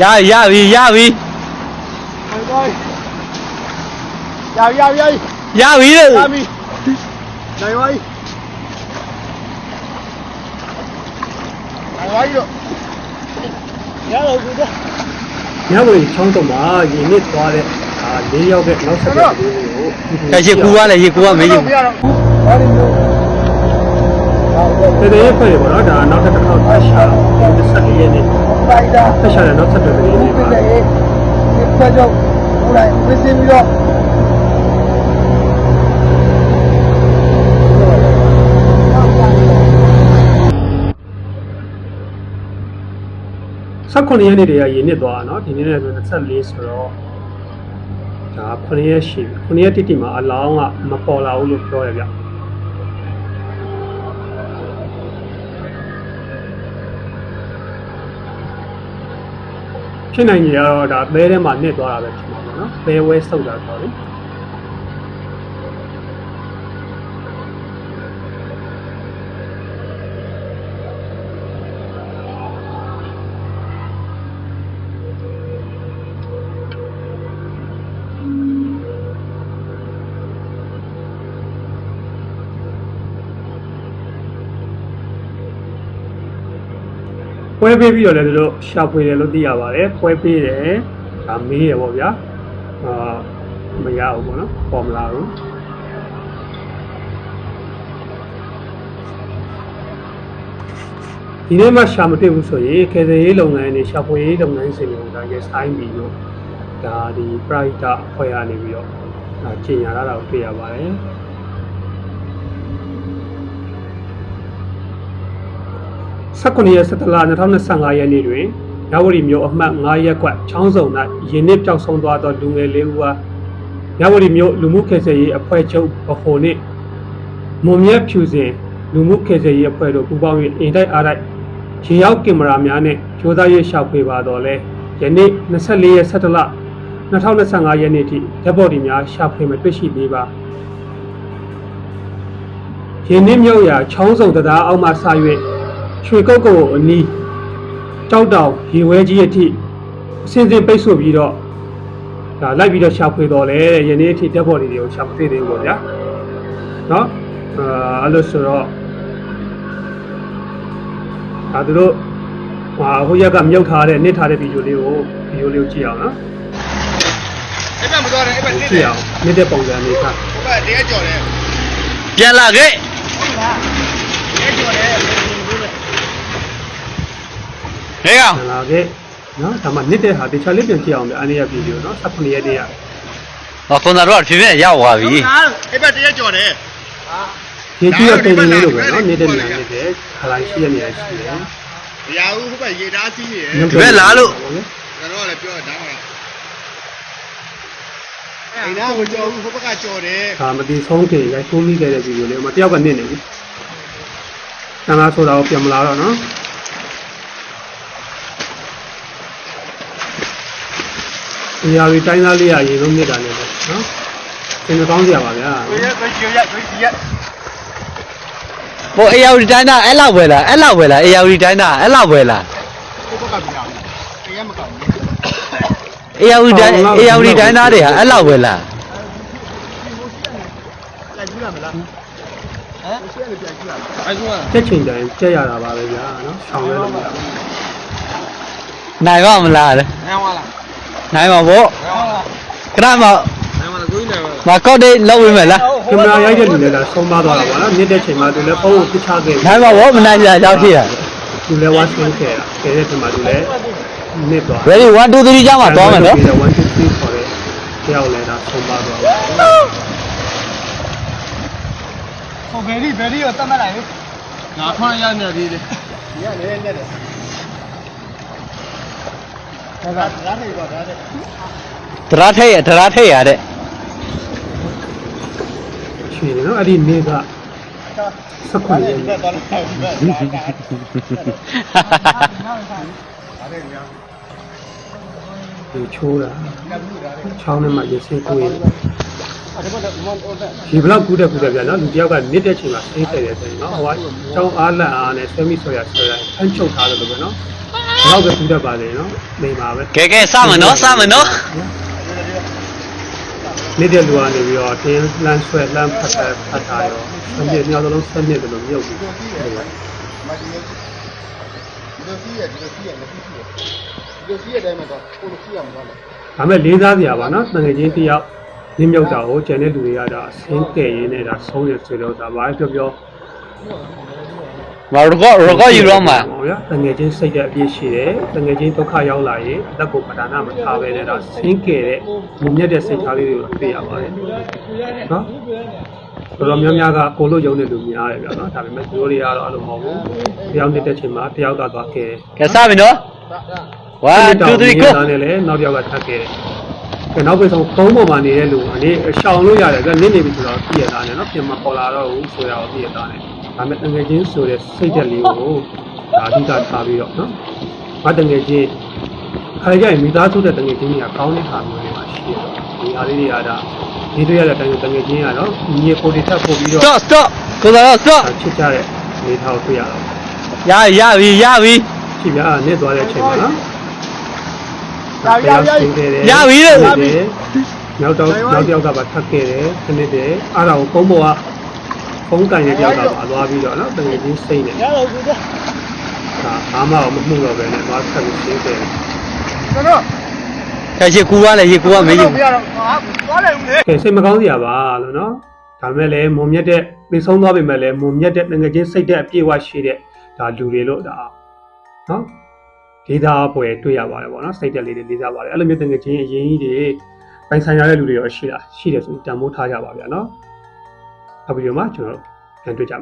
ရရပြီရပြီရရရရရပြီလေရပြီနိုင်ပါပြီနိုင်ပါပြီတော့ရတော့ဘူးတော့ညဝေချောင်းတော့မှာရင်းနစ်သွားတဲ့အာ၄ရောက်တဲ့နောက်ဆက်တဲ့ကလေးကိုကဲရေကူကလည်းရေကူကမေးရေမ ရတော့ဘာလို့လဲ တကယ်ဖွဲ့ရပါတော့ဒါနောက်တစ်ခေါက်ဆက်ရှာဒီဆက်ရည်နေ ဖိုင်တာ ဆက်ရှာတဲ့နောက်ဆက်တဲ့ကလေး ဒီ တွေပါ ပြည့်ရဲ့ဒီဖက်ကြောင့်ဟိုလိုက်ဝစ်စင်းပြီးတော့ 19ရက်နေ့တည်းကရင်းနစ်သွားတာเนาะဒီနေ့လည်းဆို24ဆိုတော့ဒါ9ရက်ရှိပြီ9ရက်တိတိမှာအလောင်းကမပေါ်လာဘူးလို့ပြောရဗျ ဖြစ်နိုင်ကြီးကတော့ဒါသဲထဲမှာနစ်သွားတာပဲဖြစ်မှာပေါ့နော်သဲဝဲဆုပ်တာဆိုတော့ လေပွဲပေးပြီးတော့လည်းသူတို့ရှာဖွေတယ်လို့သိရပါတယ်ပွဲပေးတယ်ဒါမေးရပေါ့ဗျာအာမရဘူးပေါ့နော်ပေါ်မလာဘူးဒီနေ့မှရှာမတွေ့ဘူးဆိုရင်ခေစေရေးလုပ်ငန်းနဲ့ရှာဖွေရေးလုပ်ငန်းစဉ်တွေကဒါရဆိုင်ပြီးတော့ဒါဒီ private အဖွဲ့ရနေပြီးတော့ဒါကျင်ညာလာတာကိုတွေ့ရပါတယ် 19ရက်17လ2025ရက်နေ့တွင်ရဝတီမြို့အမှတ်9ရပ်ကွက်ချောင်းစုံ၌ယင်းနစ်ပျောက်ဆုံးသွားသောလူငယ်လေးဦးအားရဝတီမြို့လူမှုခေတ်ဆယ်ရေးအဖွဲ့ချုပ်ဗဟိုနှင့်မွန်မြတ်ဖြူစင်လူမှုခေတ်ဆယ်ရေးအဖွဲ့တို့ပူးပေါင်း၍အင်တိုက်အားတိုက်ရေရောက်ကင်မရာများနှင့်ကြိုးစား၍ရှောက်ဖွေပါတော့လဲယနေ့24ရက်17လ2025ရက်နေ့ထိဓာတ်ပေါ်ဒီများရှာဖွေမတွေ့ရှိသေးပါရင်းနှင်းမြောက်ရာချောင်းစုံတရားအောက်မှဆ၍ ရွှေကုတ်ကုတ်ကိုအနီးကြောက်တောင်ရေဝဲကြီးအထိအစင်းစင်းပိတ်ဆို့ပြီးတော့ဒါလိုက်ပြီးတော့ရှာဖွေတော်လဲတဲ့ယနေ့အထိတက်ဖို့တွေကိုရှာမတွေ့သေးဘူးပေါ့ဗျာเนาะအာအဲ့လိုဆိုတော့ဒါသူတို့ဟာဟိုရက်ကမြုပ်ထားတဲ့နစ်ထားတဲ့ဗီဒီယိုလေးကိုဗီဒီယိုလေးကိုကြည့်အောင်နော် အဲ့ဘက်မသွားနဲ့အဲ့ဘက်နစ် ကြ တယ် ည့်အောင်နစ်တဲ့ပုံစံလေးခါ ဟိုဘက်တရားကြော်တယ် ပြန်လာခဲ့ တရားကြော်တယ် ဟဲ့ကောင်ဆန်လာခဲ့နော်ဒါမှနစ်တဲ့ဟာတခြားလေးပြန်ကြည့်အောင်ဗျအနေရဗီဒီယိုနော်18ရက်တည်းရဟောကွန်တာတော့ဖြည်းဖြည်းရောက်သွားပြီအဲ့ဘက်တရားကြော်တယ်ရေကြီးရတင်နေလေးလိုပဲနော်နေတဲ့နေရာနေတဲ့ခလိုင်းရှိရနေရရှိတယ်မရဘူးဟိုဘက်ရေသားစီးနေတယ်ဒီဘက်လာလို့ကျွန်တော်ကလည်းပြောတာမှာအဲ့ဒါကိုကြော်ဘူးဟိုဘက်ကကြော်တယ်ဒါမတိဆုံးခင်ရိုက်ထိုးမိခဲ့တဲ့ဗီဒီယိုလေးမှာတယောက်ကနစ်နေပြီဆန္ဒဆိုတာကိုပြန်မလာတော့နော် ဒီဟာဒီတိုင်းသားလေးရရေလုံးမြစ်တာနဲ့ပေါ့နော်သင်ကောင်းကြပါဗျာကိုရက်ကိုကျော်ရက်ကိုစီရက်ဟိုအေယာဝတီတိုင်းသားအဲ့လောက်ပဲလားအဲ့လောက်ပဲလားအေယာဝတီတိုင်းသားအဲ့လောက်ပဲလားကိုဘက်ကပြောင်းတရားမကောင်းဘူးအေယာဝတီတိုင်းအေယာဝတီတိုင်းသားတွေဟာအဲ့လောက်ပဲလားလိုက်ကြည့်ရမလားဟမ်ရှင်းနေပြန်ကြည့်ရအဲ့ဒါတက်ချိန်တိုင်းကြက်ရတာပါပဲဗျာနော်ရှောင်းလဲလို့မရဘူးနိုင်ပါမလားလေနိုင်ပါလား နိုင်ပါဗောနိုင်ပါလားခဏမနိုင်ပါလားကိုကြီးနိုင်ပါလားမကော့ဒေးလောက်ဝင်မယ်လားကင်မရာရိုက်တဲ့လူလည်းဒါဆုံးပါသွားတာပေါ့နော်မြစ်တဲ့ချိန်မှာသူလည်းဖုန်းကိုပြချခဲ့နိုင်ပါဗောမနိုင်ကြရောက်ရှိရသူလည်းဝါဆင်းခဲ့တာခဲတဲ့ချိန်မှာသူလည်းနစ်သွား ready 1 2 3ကြောင်းမှာသွားမယ်နော်1 2 3ခေါ်တဲ့တယောက်လည်းဒါဆုံးပါသွားတယ်ဟိုဘယ်ဒီဘယ်ဒီရောတတ်မှတ်လိုက်ငါထွန်းရနေသေးတယ်ရနေနေတယ် ဒါကဒါထိပ်ပါဒါတဲ့တရာထိတ်ရတရာထိတ်ရတဲ့ရွှေတယ်နော်အဲ့ဒီနေကစခွန်ရဲ့ဒါတော့ဒါတဲ့ညာဒီချိုးတာချောင်းထဲမှာရေစင်းကိုရင်အဲ့ဒါကတော့မန်အော်တဲ့ဒီဘလောက်ကူးတဲ့ကူးတဲ့ဗျာနော်လူတယောက်ကနစ်တဲ့ချိန်မှာဆေးတယ်တယ်ဆိုရင်နော်ဟိုကကျောင်းအားလက်အားနဲ့ဆွဲမိဆွဲရဆွဲရဖမ်းချုပ်ထားတယ်လို့ပဲနော် ဘတော့ပဲကူးတတ်ပါလေနော်နေပါပဲကဲကဲစမယ်နော်စမယ်နော်နေတဲ့လူကနေပြီးတော့တင်းလမ်းဆွဲလမ်းဖတ်ဖတ်ဖတ်တာရောစနစ်များလုံးစနစ်တယ်လို့မြုပ်ပြီးဟုတ်ကဲ့မဒီလိုစီးရဒီလိုစီးရမစီးစီးရဒီလိုစီးရတိုင်းမှာတော့ကိုလိုစီးရမှာတော့ဒါမဲ့လေးစားစရာပါနော်တငယ်ချင်းတယောက်နင်းမြုပ်တာကိုကျန်တဲ့လူတွေကဒါဆင်းကဲရင်းနဲ့ဒါဆုံးရဆွေတော့ဒါဘာပြောပြော မရကောရကောယူတော့မှာဟုတ်ရတငယ်ချင်းစိတ်တဲ့အပြည့်ရှိတယ်တငယ်ချင်းဒုက္ခရောက်လာရင်အသက်ကိုပဒါနမထားပဲနဲ့ဒါဆင်းကဲတဲ့မြင့်မြတ်တဲ့စိတ်ထားလေးတွေကိုတွေ့ရပါတယ်နော်တော်တော်များများကကိုလို့ယုံတဲ့လူများတယ်ဗျာနော်ဒါပေမဲ့သူတို့တွေကတော့အဲ့လိုမဟုတ်ဘူးတယောက်နေတဲ့ချိန်မှာတယောက်ကသွားခဲ့ကဲစမယ်နော်1 2 3 go နဲ့လည်းနောက်တစ်ယောက်ကထပ်ခဲ့တယ်ကဲနောက်ပဲဆုံးကုန်းပေါ်မှာနေတဲ့လူအနေရှောင်လို့ရတယ်ကနစ်နေပြီဆိုတော့ပြည့်ရတာနဲ့နော်ပြင်မပေါ်လာတော့ဘူးဆိုရတော့ပြည့်ရတာနဲ့ ဒါပေမဲ့တငယ်ချင်းဆိုတဲ့စိတ်သက်လေးကိုဒါအဓိကထားပြီးတော့နော်မတငယ်ချင်းခါကြရင်မိသားစုတဲ့တငယ်ချင်းတွေကကောင်းတဲ့ဟာမျိုးတွေမှာရှိတယ်ဒီဟာလေးတွေကဒါဒီတွေ့ရတဲ့တငယ်တငယ်ချင်းကတော့ညီကိုတွေထပ်ပို့ပြီးတော့ stop stop ကိုစားတော့ stop ချစ်ကြတဲ့နေထောင်တွေ့ရတော့ရရပြီရပြီချစ်ပြားနစ်သွားတဲ့အချိန်မှာနော်ရရရရပြီလေနောက်တော့နောက်တစ်ယောက်ကပါထပ်ခဲ့တယ်ခနစ်တယ်အဲ့ဒါကိုကုန်းပေါ်က ဖုန်းကန်တဲ့တယောက်ကပါသွားပြီးတော့နော်တကယ်ချင်းစိတ်နေရတော့ကိုကြဒါအားမအောင်မမှုတော့ပဲနဲ့သွားထပ်ပြီးရှင်းတယ်ကျွန်တော်ကဲရေကူရလေရေကူရမေးယူမရတော့ဟာသွားလိုက်ဦးလေကဲစိတ်မကောင်းစရာပါလို့နော်ဒါမဲ့လည်းမုံမြတ်တဲ့သိဆုံးသွားပြီမဲ့လည်းမုံမြတ်တဲ့ငွေချင်းစိတ်တဲ့အပြည့်အဝရှိတဲ့ဒါလူတွေလို့ဒါနော်ဒေတာပွဲတွေ့ရပါတယ်ပေါ့နော်စိတ်တက်လေးတွေလေးစားပါတယ်အဲ့လိုမျိုးငွေချင်းအရင်ကြီးတွေပိုင်ဆိုင်ရတဲ့လူတွေရောရှိတာရှိတယ်ဆိုရင်တန်ဖိုးထားကြပါဗျာနော် နောက်ပြီးတော့မှကျွန်တော်တို့ပြန်တွေ့ကြမယ်